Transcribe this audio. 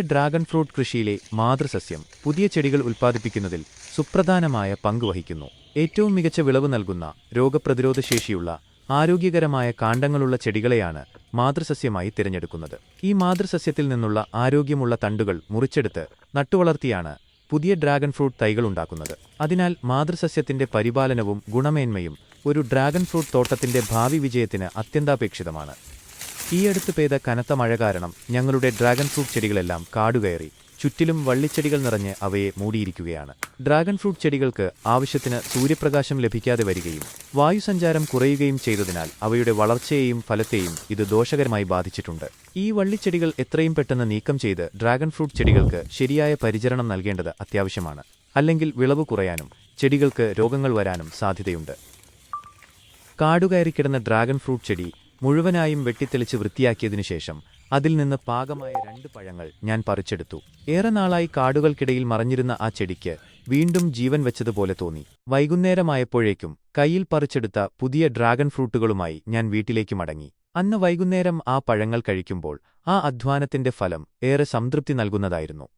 Dragon fruit കൃഷിയിലെ മാതൃസസ്യം പുതിയ ചെടികൾ ഉൽപ്പാദിപ്പിക്കുന്നതിൽ സുപ്രധാനമായ പങ്ക് വഹിക്കുന്നു. ഏറ്റവും മികച്ച വിളവ് നൽകുന്ന രോഗപ്രതിരോധ ശേഷിയുള്ള ആരോഗ്യകരമായ കാണ്ഡങ്ങളുള്ള ചെടികളെയാണ് മാതൃസസ്യമായി തിരഞ്ഞെടുക്കുന്നത്. ഈ മാതൃസസ്യത്തിൽ നിന്നുള്ള ആരോഗ്യമുള്ള തണ്ടുകൾ മുറിച്ചെടുത്ത് നട്ടുവളർത്തിയാണ് പുതിയ ഡ്രാഗൺ ഫ്രൂട്ട് തൈകൾ ഉണ്ടാക്കുന്നത്. അതിനാൽ മാതൃസസ്യത്തിന്റെ പരിപാലനവും ഗുണമേന്മയും ഒരു ഡ്രാഗൺ ഫ്രൂട്ട് തോട്ടത്തിന്റെ ഭാവി വിജയത്തിന് അത്യന്താപേക്ഷിതമാണ്. ഈയടുത്ത് പെയ്ത കനത്ത മഴ കാരണം ഞങ്ങളുടെ ഡ്രാഗൺ ഫ്രൂട്ട് ചെടികളെല്ലാം കാടുകയറി. ചുറ്റിലും വള്ളിച്ചെടികൾ നിറഞ്ഞ് അവയെ മൂടിയിരിക്കുകയാണ്. ഡ്രാഗൺ ഫ്രൂട്ട് ചെടികൾക്ക് ആവശ്യത്തിന് സൂര്യപ്രകാശം ലഭിക്കാതെ വരികയും വായുസഞ്ചാരം കുറയുകയും ചെയ്തതിനാൽ അവയുടെ വളർച്ചയെയും ഫലത്തെയും ഇത് ദോഷകരമായി ബാധിച്ചിട്ടുണ്ട്. ഈ വള്ളിച്ചെടികൾ എത്രയും പെട്ടെന്ന് നീക്കം ചെയ്ത് ഡ്രാഗൺ ഫ്രൂട്ട് ചെടികൾക്ക് ശരിയായ പരിചരണം നൽകേണ്ടത് അത്യാവശ്യമാണ്. അല്ലെങ്കിൽ വിളവ് കുറയാനും ചെടികൾക്ക് രോഗങ്ങൾ വരാനും സാധ്യതയുണ്ട്. കാടുകയറിക്കിടന്ന ഡ്രാഗൺ ഫ്രൂട്ട് ചെടി മുഴുവനായും വെട്ടിത്തെളിച്ച് വൃത്തിയാക്കിയതിനു ശേഷം അതിൽ നിന്ന് പാകമായ രണ്ട് പഴങ്ങൾ ഞാൻ പറിച്ചെടുത്തു. ഏറെ നാളായി കാടുകൾക്കിടയിൽ മറഞ്ഞിരുന്ന ആ ചെടിക്ക് വീണ്ടും ജീവൻ വെച്ചതുപോലെ തോന്നി. വൈകുന്നേരമായപ്പോഴേക്കും കയ്യിൽ പറിച്ചെടുത്ത പുതിയ ഡ്രാഗൺ ഫ്രൂട്ടുകളുമായി ഞാൻ വീട്ടിലേക്ക് മടങ്ങി. അന്ന് വൈകുന്നേരം ആ പഴങ്ങൾ കഴിക്കുമ്പോൾ ആ അധ്വാനത്തിന്റെ ഫലം ഏറെ സംതൃപ്തി നൽകുന്നതായിരുന്നു.